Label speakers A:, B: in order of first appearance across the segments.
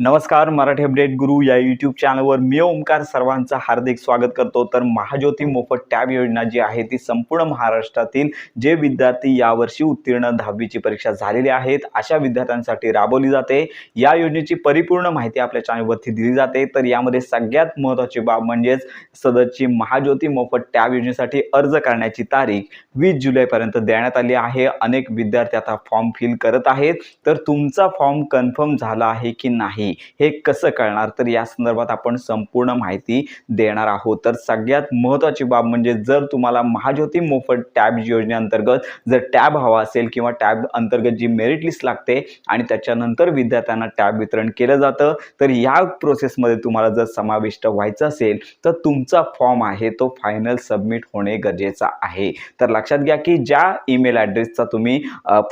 A: नमस्कार मराठी अपडेट गुरु या यूट्यूब चॅनलवर मी ओमकार सर्वांचं हार्दिक स्वागत करतो. तर महाज्योती मोफत टॅब योजना जी आहे ती संपूर्ण महाराष्ट्रातील जे विद्यार्थी यावर्षी उत्तीर्ण दहावीची परीक्षा झालेली आहेत अशा विद्यार्थ्यांसाठी राबवली जाते. या योजनेची परिपूर्ण माहिती आपल्या चॅनलवरती दिली जाते. तर यामध्ये सगळ्यात महत्त्वाची बाब म्हणजेच सदरची महाज्योती मोफत टॅब योजनेसाठी अर्ज करण्याची तारीख वीस जुलैपर्यंत देण्यात आली आहे. अनेक विद्यार्थी आता फॉर्म फिल करत आहेत. तर तुमचा फॉर्म कन्फर्म झाला आहे की नाही? हे कसं कळणार? तर या संदर्भात आपण संपूर्ण माहिती देणार आहोत. तर सगळ्यात महत्त्वाची बाब म्हणजे जर तुम्हाला महाज्योती मोफत टॅब योजनेअंतर्गत जर टॅब हवा असेल किंवा टॅब अंतर्गत जी मेरिट लिस्ट लागते आणि त्याच्यानंतर विद्यार्थ्यांना टॅब वितरण केलं जातं तर या प्रोसेसमध्ये तुम्हाला जर समाविष्ट व्हायचं असेल तर तुमचा फॉर्म आहे तो फायनल सबमिट होणे गरजेचं आहे. तर लक्षात घ्या की ज्या ईमेल ॲड्रेसचा तुम्ही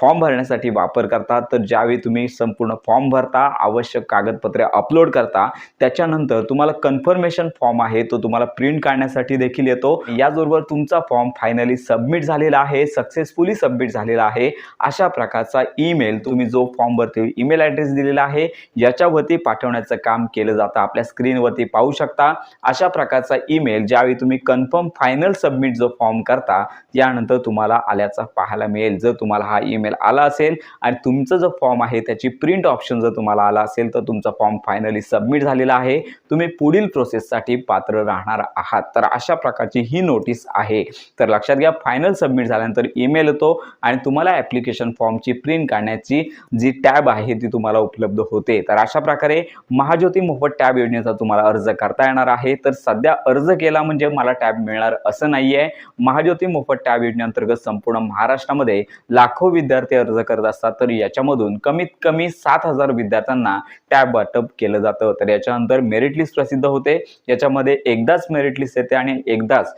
A: फॉर्म भरण्यासाठी वापर करता तर ज्यावेळी तुम्ही संपूर्ण फॉर्म भरता आवश्यक कागद कागदपत्रे अपलोड करता त्याच्यानंतर तुम्हाला कन्फर्मेशन फॉर्म आहे तो तुम्हाला प्रिंट काढण्यासाठी देखील येतो. याचबरोबर तुमचा फॉर्म फायनली सबमिट झालेला आहे सक्सेसफुली सबमिट झालेला आहे अशा प्रकारचा ईमेल तुम्ही जो फॉर्मवरती ईमेल ॲड्रेस दिलेला आहे याच्यावरती पाठवण्याचं काम केलं जातं. आपल्या स्क्रीनवरती पाहू शकता. अशा प्रकारचा ईमेल ज्यावेळी तुम्ही कन्फर्म फायनल सबमिट जो फॉर्म करता यानंतर तुम्हाला आल्याचा पाहायला मिळेल. जर तुम्हाला हा ईमेल आला असेल आणि तुमचं जो फॉर्म आहे त्याची प्रिंट ऑप्शन जर तुम्हाला आला असेल तर तुमचा फॉर्म फायनली सबमिट झालेला आहे. तुम्ही पुढील प्रोसेससाठी पात्र राहणार आहात. तर अशा प्रकारची ही नोटीस आहे. तर लक्षात घ्या फायनल सबमिट झाल्यानंतर ईमेल येतो आणि तुम्हाला ॲप्लिकेशन फॉर्मची प्रिंट काढण्याची जी टॅब आहे ती तुम्हाला उपलब्ध होते. तर अशा प्रकारे महाज्योती मोफत टॅब योजनेचा तुम्हाला अर्ज करता येणार आहे. तर सध्या अर्ज केला म्हणजे मला टॅब मिळणार असं नाही आहे महाज्योती मोफत टॅब योजनेअंतर्गत संपूर्ण महाराष्ट्रामध्ये लाखो विद्यार्थी अर्ज करत असतात. तर याच्यामधून कमीत कमी सात हजार विद्यार्थ्यांना टॅब वाटप केलं जातं. तर याच्यानंतर मेरिट लिस्ट प्रसिद्ध होते. याच्यामध्ये एकदाच मेरिट लिस्ट येते आणि एकदाच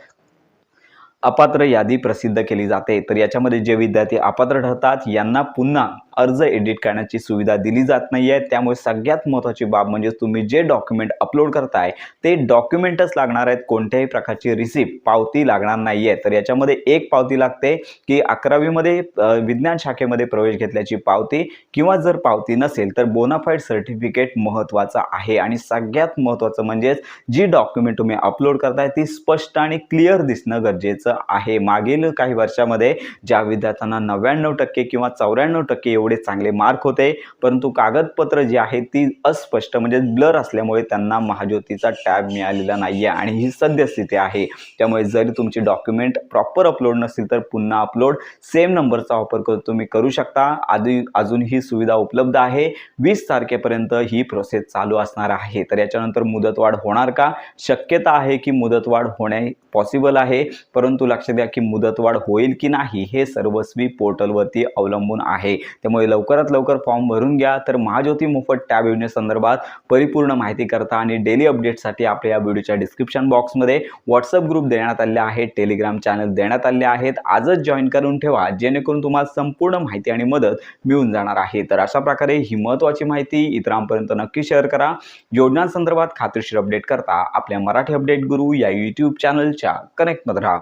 A: अपात्र यादी प्रसिद्ध केली जाते. तर याच्यामध्ये जे विद्यार्थी अपात्र ठरतात यांना पुन्हा अर्ज एडिट करण्याची सुविधा दिली जात नाही आहे त्यामुळे सगळ्यात महत्त्वाची बाब म्हणजे तुम्ही जे डॉक्युमेंट अपलोड करताय ते डॉक्युमेंटच लागणार आहेत. कोणत्याही प्रकारची रिसिप्ट पावती लागणार नाही आहे तर याच्यामध्ये एक पावती लागते की अकरावीमध्ये विज्ञान शाखेमध्ये प्रवेश घेतल्याची पावती किंवा जर पावती नसेल तर बोनाफाईड सर्टिफिकेट महत्त्वाचं आहे. आणि सगळ्यात महत्त्वाचं म्हणजेच जी डॉक्युमेंट तुम्ही अपलोड करताय ती स्पष्ट आणि क्लिअर दिसणं गरजेचं आहे. मागील काही वर्षामध्ये ज्या विद्यार्थ्यांना नव्याण्णव टक्के किंवा चौऱ्याण्णव टक्के एवढे चांगले मार्क होते. परंतु कागदपत्र जी आहेत ती अस्पष्ट म्हणजे ब्लर असल्यामुळे त्यांना महाज्योतीचा टॅब मिळालेला नाही आहे आणि ही सद्यस्थिती आहे. त्यामुळे जरी तुमची डॉक्युमेंट प्रॉपर अपलोड नसतील तर पुन्हा अपलोड सेम नंबरचा वापर करून तुम्ही करू शकता. आधी अजून ही सुविधा उपलब्ध आहे. वीस तारखेपर्यंत ही प्रोसेस चालू असणार आहे. तर याच्यानंतर मुदतवाढ होणार का? शक्यता आहे की मुदतवाढ होणे पॉसिबल आहे. परंतु लक्षात द्या की मुदतवाढ होईल की नाही हे सर्वस्वी पोर्टलवरती अवलंबून आहे. त्यामुळे लवकरात लवकर फॉर्म भरून घ्या. तर महाज्योती मोफत टॅब योजनेसंदर्भात परिपूर्ण माहिती करता आणि डेली अपडेटसाठी आपल्या या व्हिडिओच्या डिस्क्रिप्शन बॉक्समध्ये व्हॉट्सअप ग्रुप देण्यात आले आहेत टेलिग्राम चॅनल देण्यात आले आहेत. आजच जॉईन करून ठेवा जेणेकरून तुम्हाला संपूर्ण माहिती आणि मदत मिळून जाणार आहे. तर अशा प्रकारे ही महत्त्वाची माहिती इतरांपर्यंत नक्की शेअर करा. योजनांसंदर्भात खात्रीशीर अपडेट करता. आपल्या मराठी अपडेट गुरु या यूट्यूब चॅनलच्या कनेक्टमध्ये राहा.